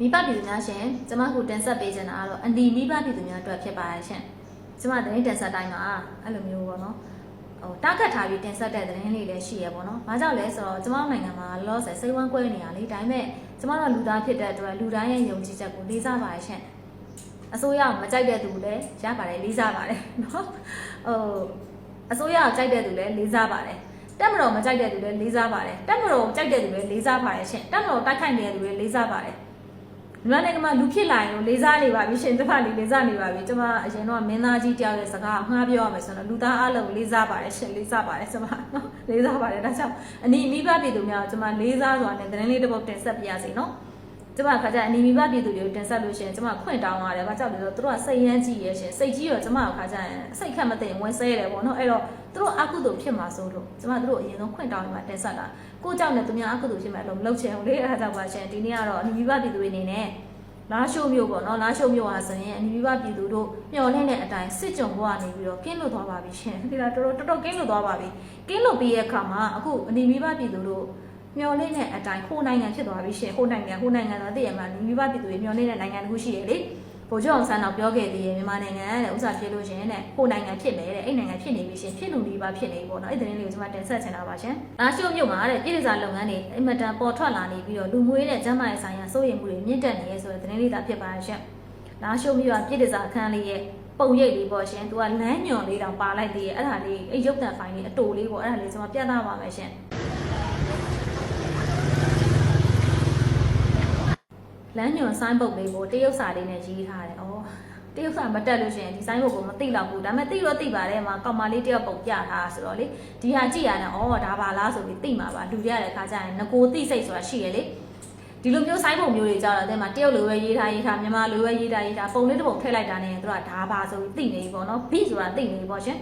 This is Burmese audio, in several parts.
မိဘပြည်သူများရှင်ကျမခုတင်ဆက်ပေးချင်တာကတော့အန်ဒီမိဘပြည်သူများအတွက်ဖြစ်ပါရဲ့ရှင်ကျမသတင်းတင်ဆက်တိုင်းမှာအဲ့လိုမျိုးပေါ့နော်ဟိုတားခတ်ထားပြီးတင်ဆက်တဲ့သတင်းလေးလည်းရှိရပေါ့နော်။ဘာကြောင့်လဲဆိုတော့ကျမတို့နိုင်ငံမှာလောဆယ်စိတ်ဝမ်းကွဲနေရလေဒါပေမဲ့ကျမတို့လူသားဖြစ်တဲ့အတွက်လူတိုင်းရဲ့ယုံကြည်ချက်ကိုလေးစားပါရဲ့ရှင်။အစိုးရမကြိုက်တဲ့သူလည်းရပါတယ်လေးစားပါတယ်နော်။ဟိုအစိုးရကိုကြိုက်တဲ့သူလည်းလေးစားပါတယ်။တက်မတော်မကြိုက်တဲ့သူလည်းလေးစားပါတယ်။တက်မတော်ကိုကြိုက်တဲ့သူလည်းလေးစားပါတယ်ရှင်။တက်မတော်တိုက်ခိုက်နေတဲ့သူလည်းလေးစားပါတယ်။ မြန်မာနိုင်ငံမှာလူဖြစ်လာရင်တော့လေးစားနေပါပြီရှင်တစ်ဖက်လေးလေးစားနေပါပြီကျွန်မအရင်တော့မင်းသားကြီးတယောက်ရဲ့စကားငှားပြောရမယ်ဆိုတော့လူသားအလုံးလေးစားပါတယ်ရှင်လေးစားပါတယ်ကျွန်မနော်လေးစားပါတယ်ဒါကြောင့်အနီမိဘပြည်သူများကိုကျွန်မလေးစားစွာနဲ့သတင်းလေးတစ်ပုဒ်တင်ဆက်ပြရစီနော် ကျွန်မခါကျအနီမိဘပြည်သူတွေကိုတင်ဆက်လို့ရှိရင်ကျွန်မခွင့်တောင်းရတယ်ဘာကြောင့်လဲဆိုတော့သူတို့ကစိတ်ရမ်းကြည့်ရရှင်စိတ်ကြီးတော့ကျွန်မခါကျရင်စိတ်ခက်မသိရင်ဝင်ဆဲရတယ်ပေါ့နော်အဲ့တော့သူတို့အကုသိုလ်ဖြစ်မှာစိုးလို့ကျွန်မသူတို့အရင်ဆုံးခွင့်တောင်းနေမှာတင်ဆက်တာကိုကြောင့်လည်းသူများအကုသိုလ်ဖြစ်မှာလို့မလုပ်ချင်ဘူးလေအဲ့ဒါကြောင့်ပါရှင်ဒီနေ့ကတော့အနီမိဘပြည်သူတွေအနေနဲ့လာရှိုးမျိုးပေါ့နော်လာရှိုးမျိုးဟာဆိုရင်အနီးပြပြည်သူတို့မျော်လင့်တဲ့အတိုင်းစစ်ကြုံဘဝနေပြီးတော့ကင်းလွတ်သွားပါပြီရှင်ဒီလားတော်တော်တော်တော်ကင်းလွတ်သွားပါပြီကင်းလွတ်ပြီးရဲ့အခါမှာအခုအနီးပြပြည်သူတို့ မျော်လင့်တဲ့အတိုင်းဟိုနိုင်ငံဖြစ်သွားပြီရှင်ဟိုနိုင်ငံဟိုနိုင်ငံတော့တည့်ရမှာအနီးပြပြည်သူတွေမျော်လင့်တဲ့နိုင်ငံတစ်ခုရှိရလေဗိုလ်ချုပ်အောင်ဆန်းတော့ပြောခဲ့သေးရဲ့မြန်မာနိုင်ငံတဲ့ဥစ္စာဖြစ်လို့ရှင်တဲ့ဟိုနိုင်ငံဖြစ်မယ်တဲ့အဲ့နိုင်ငံဖြစ်နေပြီရှင်ဖြစ်လို့ဒီပါဖြစ်နေပြီပေါ့နော်အဲ့ဒီသတင်းလေးကိုကျွန်မတင်ဆက်ချင်တာပါရှင်လာရှိုးမြို့မှာတဲ့ပြည်စာလုပ်ငန်းတွေအင်မတန်ပေါ်ထွက်လာနေပြီးတော့လူမွေးတဲ့ကျန်းမာရေးဆိုင်ရာစိုးရိမ်မှုတွေမြင့်တက်နေရဲဆိုတဲ့သတင်းလေးသာဖြစ်ပါရှင်လာရှုံးပြီးတော့ပြည်တစားအခန်းလေးရဲ့ပုံရိပ်လေးပေါ့ရှင်။ तू ကလမ်းညွန်လေးတောင်ပါလိုက်သေးရဲ့အဲ့ဒါလေးအဲ့ရုပ်တံဖိုင်လေးအတူလေးပေါ့အဲ့ဒါလေးကျွန်မပြသပါမယ်ရှင်။ လမ်းညွန်ဆိုင်းပုတ်လေးကိုတရုတ်စာလေးနဲ့ရေးထားတယ်။အော်တရုတ်စာမတက်လို့ရှိရင်ဒီဆိုင်းပုတ်ကိုမသိတော့ဘူး။ဒါပေမဲ့သိတော့သိပါတယ်မှာကောင်မလေးတယောက်ပုံပြထားဆိုတော့လေဒီဟာကြည့်ရတယ်။အော်ဒါပါလားဆိုပြီးသိမှာပါ။လူရတဲ့ခါကျရင်ငကိုသိစိတ်ဆိုတာရှိရလေ။ဒီလိုမျိုးဆိုင်းပုံမျိုးတွေကြောက်တော့တဲ့မှာတရုတ်လိုပဲရေးထားရေးထားမြန်မာလိုပဲရေးထားရေးထားပုံလေးတစ်ပုံထည့်လိုက်တာနဲ့သူကဒါပါဆိုပြီးသိနေပြီပေါ့နော်ဘိဆိုတာသိနေပြီပေါ့ရှင်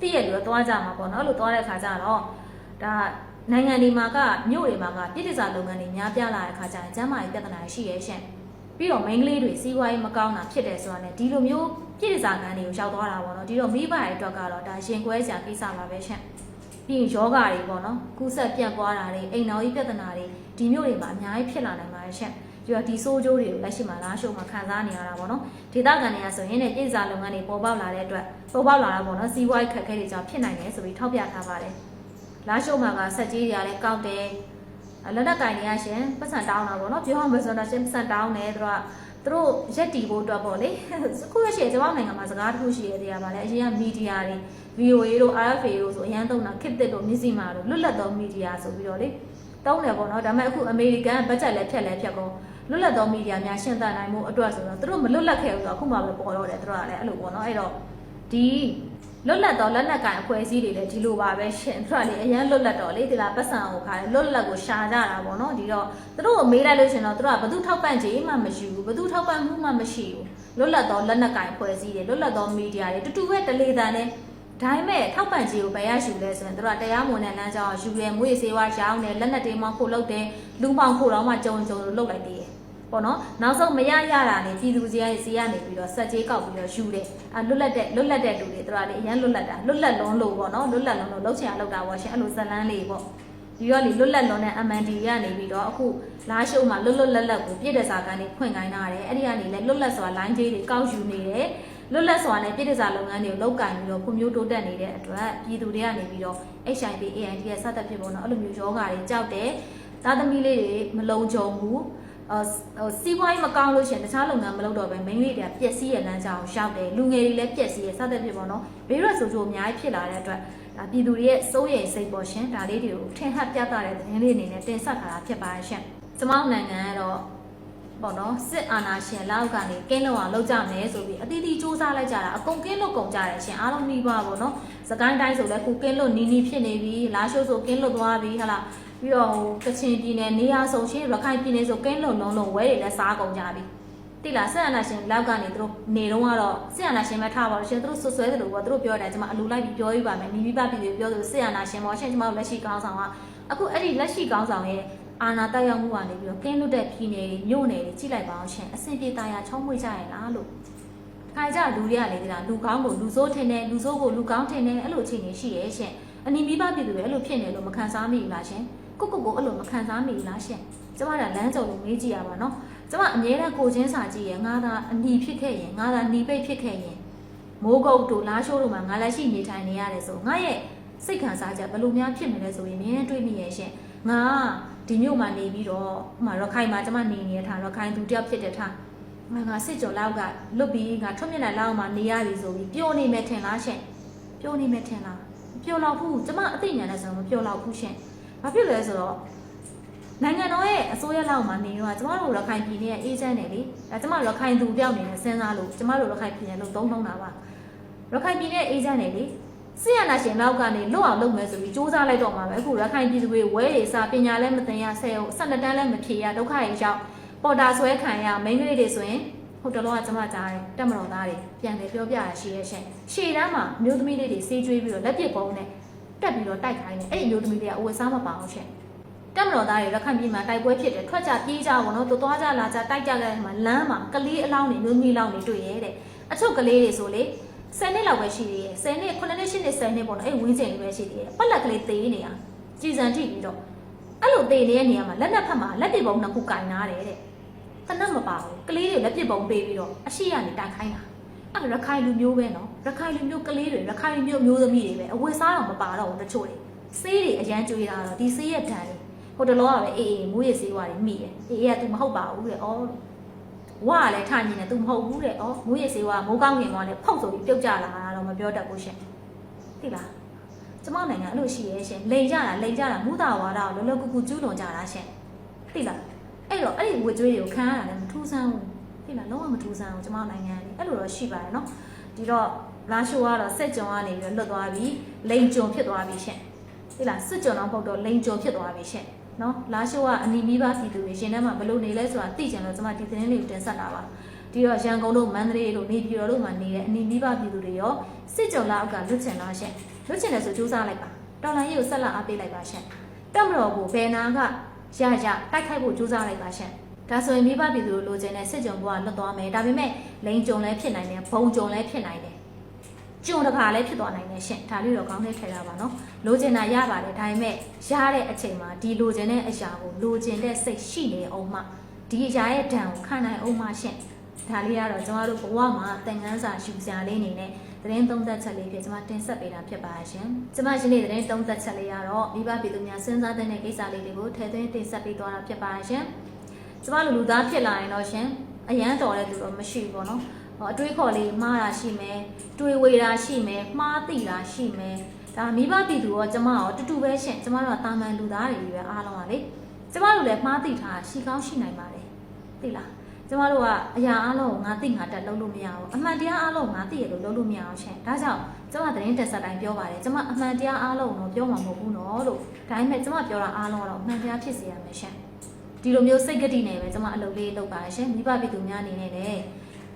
သိရလို့သွားကြမှာပေါ့နော်လို့သွားတဲ့ခါကျတော့ဒါ နိုင်ငံဒီမှာကမြို့တွေမှာကပြည်တစားလုပ်ငန်းတွေများပြားလာတဲ့ခါကျရင်ကျန်းမာရေးပြဿနာရှိရဲ့ရှင်ပြီးတော့ main ကလေးတွေစီးပွားရေးမကောင်းတာဖြစ်တယ်ဆိုတာ ਨੇ ဒီလိုမျိုးပြည်တစားကန်းတွေကိုရောက်သွားတာပေါ့နော်ဒီတော့မိဘရဲ့အတွက်ကတော့ဒါရင်ခွဲစရာကိစ္စပါပဲရှင်ပြီးရင်ယောဂတွေပေါ့နော်ကူးဆက်ပြန့်ပွားတာတွေအိမ်တော်ကြီးပြဿနာတွေဒီမျိုးတွေမှာအများကြီးဖြစ်လာနိုင်ပါတယ်ရှင့်ပြီးတော့ဒီဆိုးကျိုးတွေကိုလက်ရှိမှာလားရှုံမှာခံစားနေရတာပေါ့နော်ဒေသခံတွေကဆိုရင်လည်းပြည်စာလုပ်ငန်းတွေပေါ်ပေါက်လာတဲ့အတွက်ပေါ်ပေါက်လာတာပေါ့နော်စီးပွားရေးခက်ခဲတွေကြောင့်ဖြစ်နိုင်တယ်ဆိုပြီးထောက်ပြထားပါတယ် လားရှုံမှာကဆက်ကြီးတွေကလည်းကောက်တယ်လက်နက်ကင်တွေကရှင်ပတ်စံတောင်းတာပေါ့နော်ပြောအောင်မဆိုတော့ရှင်ပတ်စံတောင်းတယ်သူကသူတို့ရက်တီဖို့အတွက်ပေါ့လေအခုရရှိကျွန်တော်နိုင်ငံမှာစကားတစ်ခုရှိရတဲ့နေရာမှာလည်းအရင်ကမီဒီယာတွေ VOA တို့ RFA တို့ဆိုအရန်သုံးတာခစ်တစ်တို့မြစည်းမာတို့လွတ်လပ်သောမီဒီယာဆိုပြီးတော့လေတုံးတယ်ပေါ့နော်ဒါပေမဲ့အခုအမေရိကန်ဘတ်ဂျက်လည်းဖြတ်လည်းဖြတ်ကုန်လွတ်လပ်သောမီဒီယာများရှင်းသနိုင်မှုအတွက်ဆိုတော့သူတို့မလွတ်လပ်ခဲ့ဘူးဆိုတော့အခုမှပဲပေါ်တော့တယ်သူတို့ကလည်းအဲ့လိုပေါ့နော်အဲ့တော့ဒီ လွတ်လပ်သောလက်နက်ကင်အဖွဲ့အစည်းတွေလည်းဒီလိုပါပဲရှင်သူကလေအရန်လွတ်လပ်တော့လေဒီလားပတ်စံကိုခါတယ်လွတ်လပ်ကိုရှာကြတာပေါ့နော်ဒီတော့သူတို့ကိုမေးလိုက်လို့ရှင်တော့သူတို့ကဘသူထောက်ပံ့ခြင်းမှမရှိဘူးဘသူထောက်ပံ့မှုမှမရှိဘူးလွတ်လပ်သောလက်နက်ကင်အဖွဲ့အစည်းတွေလွတ်လပ်သောမီဒီယာတွေတူတူပဲတလေတန်နဲ့ဒါပေမဲ့ထောက်ပံ့ကြေးကိုဘယ်ရရှိလဲဆိုရင်တို့ကတရားမဝင်တဲ့လမ်းကြောင်းယူရဲမွေးစေဝါရောင်းတယ်လက်နက်တွေမှခိုးလုပ်တယ်လူပေါင်းခိုးတော့မှကြုံကြုံလို့လုပ်လိုက်သေးတယ် ပေါ့နော်နောက်ဆုံးမရရတာနေပြည်သူစီရစီရနေပြီးတော့ဆက်ကြေးကောက်ပြီးတော့ယူတယ်အဲလွတ်လပ်တဲ့လွတ်လပ်တဲ့လူတွေတို့ကလေအရန်လွတ်လပ်တာလွတ်လပ်လုံးလို့ပေါ့နော်လွတ်လပ်လုံးလို့လှုပ်ချင်အောင်လုပ်တာပေါ့ရှင်အဲ့လိုဇလန်းလေးပေါ့ဒီတော့လေလွတ်လပ်လုံးနဲ့ MND ရနေပြီးတော့အခုလာရှုံမှာလွတ်လွတ်လပ်လပ်ကိုပြည့်တဲ့စာကန်းတွေဖွင့်ခိုင်းတာတယ်အဲ့ဒီကနေလေလွတ်လပ်စွာ line ကြေးတွေကောက်ယူနေတယ်လွတ်လပ်စွာနဲ့ပြည်ထစာလုပ်ငန်းတွေကိုလုပ်ကင်ပြီးတော့ဖွံ့ဖြိုးတိုးတက်နေတဲ့အတွက်ပြည်သူတွေကနေပြီးတော့ HIV AIDS ရဲ့စသဖြင့်ပေါ့နော်အဲ့လိုမျိုးယောဂါတွေကြောက်တယ်သားသမီးလေးတွေမလုံခြုံဘူး အော်ဟိုစီးပွားရေးမကောင်းလို့ရှရင်တခြားလုပ်ငန်းမလုပ်တော့ပဲမိန်းလေးတွေကပျက်စီးရလမ်းကြောင်းရှောက်တယ်လူငယ်တွေလည်းပျက်စီးရစသဖြင့်ပေါ့နော်ဘေးရွက်ဆိုးကျိုးအများကြီးဖြစ်လာတဲ့အတွက်ဒါပြည်သူတွေရဲ့စိုးရိမ်စိတ်ပေါ်ရှင်ဒါလေးတွေကိုထင်ဟပ်ပြသတဲ့သတင်းလေးအနေနဲ့တင်ဆက်ထားတာဖြစ်ပါရဲ့ရှင်ကျမတို့နိုင်ငံကတော့ပေါ့နော်စစ်အာဏာရှင်လောက်ကနေကင်းလုံအောင်လုပ်ကြမယ်ဆိုပြီးအတီးတီးစူးစမ်းလိုက်ကြတာအကုန်ကင်းလွတ်ကုန်ကြတယ်ရှင်အားလုံးနှီးပါပေါ့နော်စကိုင်းတိုင်းဆိုလည်းခုကင်းလွတ်နီးနီးဖြစ်နေပြီလာရှိုးဆိုကင်းလွတ်သွားပြီဟာလား ပြီးတော့ဟိုကချင်ပြည်နယ်နေရာဆုံးရှင်ရခိုင်ပြည်နယ်ဆိုကင်းလွတ်လုံးလုံးဝဲတွေလည်းစားကုန်ကြပြီတိလားဆက်အာဏာရှင်လောက်ကနေသူတို့နေတော့ကတော့ဆက်အာဏာရှင်ပဲထားပါလို့ရှင်သူတို့ဆွဆွဲတယ်လို့ပေါ့သူတို့ပြောတယ်ကျွန်မအလူလိုက်ပြီးပြောပြပါမယ်နီးပြီးပါပြည်ပြောသူဆက်အာဏာရှင်ပေါ့ရှင်ကျွန်မတို့လက်ရှိကောင်းဆောင်ကအခုအဲ့ဒီလက်ရှိကောင်းဆောင်ရဲ့အာနာတက်ရောက်မှုကနေပြီးတော့ကင်းလွတ်တဲ့ပြည်နယ်တွေမြို့နယ်တွေကြည့်လိုက်ပါအောင်ရှင်အဆင်ပြေသားရချောင်းမွေ့ကြရင်လားလို့ခိုင်ကြလူတွေကလေဒီလားလူကောင်းကိုလူဆိုးထင်တယ်လူဆိုးကိုလူကောင်းထင်တယ်အဲ့လိုအခြေအနေရှိရဲ့ရှင်အနီးမိဘပြည်သူတွေအဲ့လိုဖြစ်နေလို့မခံစားမိဘူးလားရှင် ကိုကိုကိုအဲ့လိုမခံစားမိဘူးလားရှင်ကျမကလမ်းကြုံလို့မေးကြည့်ရပါတော့ကျမအမြဲတမ်းကိုချင်းစာကြည့်ရင်ငါသာအနီဖြစ်ခဲ့ရင်ငါသာหนีပိတ်ဖြစ်ခဲ့ရင်မိုးကုတ်တို့လားရှိုးတို့မှာငါလက်ရှိနေထိုင်နေရတယ်ဆိုငါရဲ့စိတ်ခံစားချက်ဘယ်လိုများဖြစ်နေလဲဆိုရင်မြင်တွေးမိရဲ့ရှင်ငါဒီမြို့မှာနေပြီးတော့ဟိုမှာရခိုင်မှာကျမနေနေတဲ့ထားရခိုင်သူတယောက်ဖြစ်တဲ့ထားငါငါစစ်ကြောလောက်ကလွတ်ပြီးငါထွက်မြက်လာလောက်မှာနေရပြီဆိုပြီးပျော်နေမယ်ထင်လားရှင်ပျော်နေမယ်ထင်လားမပျော်တော့ဘူးကျမအသိဉာဏ်နဲ့ဆိုတော့မပျော်တော့ဘူးရှင် ဘာဖြစ်လဲဆိုတော့နိုင်ငံတော်ရဲ့အစိုးရလောက်မှာနေတော့ကျမတို့ရခိုင်ပြည်နယ်ရဲ့အေဂျင့်တွေလေဒါကျမရခိုင်သူတယောက်နေနဲ့စဉ်းစားလို့ကျမတို့ရခိုင်ပြည်နယ်လို့သုံးနှုံးတာပါရခိုင်ပြည်နယ်အေဂျင့်တွေလေဆီယနာရှင်လောက်ကနေလွတ်အောင်လုပ်မယ်ဆိုပြီးစူးစမ်းလိုက်တော့မှာပဲအခုရခိုင်ပြည်သူတွေဝဲတွေစာပညာလည်းမသင်ရဆဲဟုတ်ဆက်လက်တန်းလည်းမဖြေရဒုက္ခတွေရောက်ပေါ်တာဆွဲခံရမိန်းကလေးတွေဆိုရင်ဟိုတလောကကျမကြားတယ်တက်မတော်သားတွေပြန်တယ်ပြောပြရရှိရဲ့ရှင်ရှေ့တန်းမှာမျိုးသမီးလေးတွေစေးကျွေးပြီးတော့လက်ပစ်ပုံးနဲ့ တက်ပြီးတော့တိုက်ခိုင်းတယ်အဲ့ဒီမျိုးသမီးတွေကအဝတ်စားမပါအောင်ရှင်တက်မတော်သားတွေရခိုင်ပြည်မှာတိုက်ပွဲဖြစ်တယ်ထွက်ကြပြေးကြပါတော့သူသွားကြလာကြတိုက်ကြတဲ့မှာလမ်းမှာကလေးအလောင်းတွေမျိုးမျိုးလောင်းတွေတွေ့ရဲတဲ့အချုပ်ကလေးတွေဆိုလေ10နှစ်လောက်ပဲရှိသေးတယ်10နှစ်9နှစ်10နှစ်10နှစ်ပေါ့နော်အဲ့ဝင်းကျင်လေးပဲရှိသေးတယ်ပက်လက်ကလေးသေးနေတာကြည်စံထိပြီးတော့အဲ့လိုသေးနေတဲ့နေရာမှာလက်နက်ဖက်မှာလက်ပစ်ပုံးနှစ်ခုကင်နာတယ်တဲ့တနက်မပါဘူးကလေးတွေလက်ပစ်ပုံးပေးပြီးတော့အရှိကနေတိုက်ခိုင်းတာ အဲ့ရခိုင်လူမျိုးပဲနော်ရခိုင်လူမျိုးကလေးတွေရခိုင်လူမျိုးမျိုးသမီးတွေပဲအဝတ်စားတော့မပါတော့ဘူးတချို့တွေစေးတွေအရန်ကျွေးတာတော့ဒီစေးရဲ့ဓာတ်တွေဟိုတလောကပဲအေးအေးမူးရစေးဝါတွေမိတယ်အေးအေးက तू မဟုတ်ပါဘူးတဲ့ဩဝါကလည်းထားညင်တယ် तू မဟုတ်ဘူးတဲ့ဩမူးရစေးဝါမိုးကောင်းခင်ကလည်းဖောက်ဆိုပြီးပြုတ်ကြလာတာတော့မပြောတတ်ဘူးရှင်သိလားကျမနိုင်ငံအဲ့လိုရှိရဲ့ရှင်လိန်ကြတာလိန်ကြတာမူတာဝါဒကိုလောလောကူကူကျူးလွန်ကြတာရှင်သိလားအဲ့တော့အဲ့ဒီဝေကြွေးတွေကိုခံရတာလည်းမထူးဆန်းဘူး သိလားလုံးဝမထူးဆန်းဘူးကျမနိုင်ငံကလေအဲ့လိုတော့ရှိပါတယ်နော်ဒီတော့လာရှိုးကတော့စက်ကြုံကနေပြီးတော့လွတ်သွားပြီလိန်ကြုံဖြစ်သွားပြီရှင်သိလားစစ်ကြုံတော့ပုတ်တော့လိန်ကြုံဖြစ်သွားပြီရှင်နော်လာရှိုးကအနီးမိဘပြည်သူတွေရှင်ထဲမှာဘယ်လိုနေလဲဆိုတာသိကြလို့ကျွန်မဒီသတင်းလေးကိုတင်ဆက်တာပါဒီတော့ရန်ကုန်တို့မန္တလေးတို့နေပြည်တော်တို့မှာနေတဲ့အနီးမိဘပြည်သူတွေရောစစ်ကြုံလာအောက်ကလွတ်ချင်လားရှင်လွတ်ချင်တယ်ဆိုစူးစမ်းလိုက်ပါတော်လိုင်းရေးကိုဆက်လက်အားပေးလိုက်ပါရှင်တက်မတော်ကိုဘယ်နာကရရတိုက်ခိုက်ဖို့စူးစမ်းလိုက်ပါရှင် ဒါဆိုရင်မိဘပြည်သူတို့လိုချင်တဲ့စစ်ကြုံဘဝလွတ်သွားမယ်ဒါပေမဲ့လိန်ကြုံလည်းဖြစ်နိုင်တယ်ဘုံကြုံလည်းဖြစ်နိုင်တယ်ကြုံတစ်ခါလည်းဖြစ်သွားနိုင်တယ်ရှင်ဒါလေးတော့ကောင်းတဲ့ထဲတာပါနော်လိုချင်တာရပါတယ်ဒါပေမဲ့ရတဲ့အချိန်မှာဒီလိုချင်တဲ့အရာကိုလိုချင်တဲ့စိတ်ရှိနေအောင်မှဒီအရာရဲ့ဒဏ်ကိုခံနိုင်အောင်မှရှင့်ဒါလေးကတော့ကျွန်တော်တို့ဘဝမှာသင်ခန်းစာယူစရာလေးအနေနဲ့သတင်းသုံးသပ်ချက်လေးဖြစ်ကျွန်မတင်ဆက်ပေးတာဖြစ်ပါရှင်ကျွန်မယနေ့သတင်းသုံးသပ်ချက်လေးကတော့မိဘပြည်သူများစဉ်းစားတဲ့ကိစ္စလေးတွေကိုထည့်သွင်းတင်ဆက်ပေးသွားတာဖြစ်ပါရှင် ကျွန်မလူလူသားဖြစ်လာရင်တော့ရှင်အရန်တော်တဲ့သူတော့မရှိဘူးပေါ့နော်ဟောအတွေးခေါ်လေးမှားတာရှိမယ်တွေးဝေတာရှိမယ်မှားသိတာရှိမယ်ဒါမိဘပြည်သူရောကျမရောတူတူပဲရှင်ကျမတို့ကတာမန်လူသားတွေကြီးပဲအားလုံးပါလေကျမတို့လည်းမှားသိထားရှိကောင်းရှိနိုင်ပါတယ်သိလားကျမတို့ကအရာအားလုံးကိုငါသိငါတက်လုံးလို့မရဘူးအမှန်တရားအားလုံးကိုငါသိရလို့လုံးလို့မရအောင်ရှင်ဒါကြောင့်ကျမသတင်းတက်ဆက်တိုင်းပြောပါတယ်ကျမအမှန်တရားအားလုံးတော့ပြောမှာမဟုတ်ဘူးနော်လို့ဒါပေမဲ့ကျမပြောတာအားလုံးကတော့အမှန်တရားဖြစ်စေရမယ်ရှင် ဒီလိုမျိုးစိတ်ကတိနဲ့ပဲကျမအလုပ်လေးလုပ်ပါရှင်မိဘပြည်သူများအနေနဲ့လည်း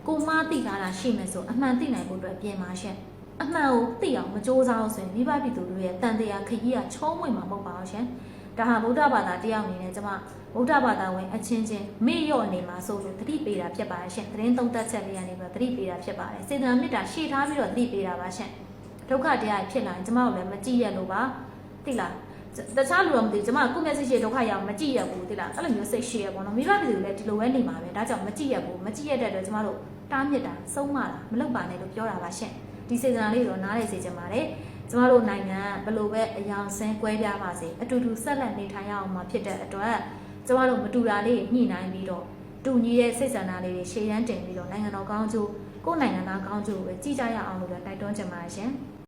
ကိုမသိထားတာရှိမယ်ဆိုအမှန်သိနိုင်ဖို့အတွက်ပြင်ပါရှင်အမှန်ကိုသိအောင်မစ조사အောင်ဆိုရင်မိဘပြည်သူတို့ရဲ့တန်တရားခရီးကချုံးဝင်မှာမဟုတ်ပါဘူးရှင်။ဒါဟာဗုဒ္ဓဘာသာတရားအနေနဲ့ကျွန်မဗုဒ္ဓဘာသာဝင်အချင်းချင်းမေ့လျော့နေမှာဆိုလို့သတိပေးတာဖြစ်ပါတယ်ရှင်။သတင်းသုံးသပ်ချက်လေးကနေပြီးသတိပေးတာဖြစ်ပါတယ်။စေတနာမေတ္တာရှေ့ထားပြီးတော့သတိပေးတာပါရှင်။ဒုက္ခတရားဖြစ်လာရင်ကျွန်မတို့လည်းမကြည့်ရလို့ပါ။သိလား တခြားလူတော့မသိဘူးကျွန်မကိုယ့်မျက်စိရှိဒုက္ခရအောင်မကြည့်ရဘူးသိလားအဲ့လိုမျိုးစိတ်ရှိရပေါ့နော်မိဘပြည်သူလည်းဒီလိုပဲနေမှာပဲဒါကြောင့်မကြည့်ရဘူးမကြည့်ရတဲ့အတွက်ကျွန်မတို့တားမြစ်တာဆုံးမတာမလုပ်ပါနဲ့လို့ပြောတာပါရှင်ဒီစေတနာလေးတော့နားလည်စေချင်ပါတယ်ကျမတို့နိုင်ငံဘယ်လိုပဲအယောင်ဆင်းကွဲပြားပါစေအတူတူဆက်လက်နေထိုင်ရအောင်မှာဖြစ်တဲ့အတွက်ကျမတို့မတူတာလေးညှိနှိုင်းပြီးတော့တူညီတဲ့စိတ်ဆန္ဒလေးတွေရှေ့ရန်တင်ပြီးတော့နိုင်ငံတော်ကောင်းကျိုးကိုယ်နိုင်ငံသားကောင်းကျိုးကိုပဲကြည်ကြရအောင်လို့ပဲတိုက်တွန်းချင်ပါတယ်ရှင်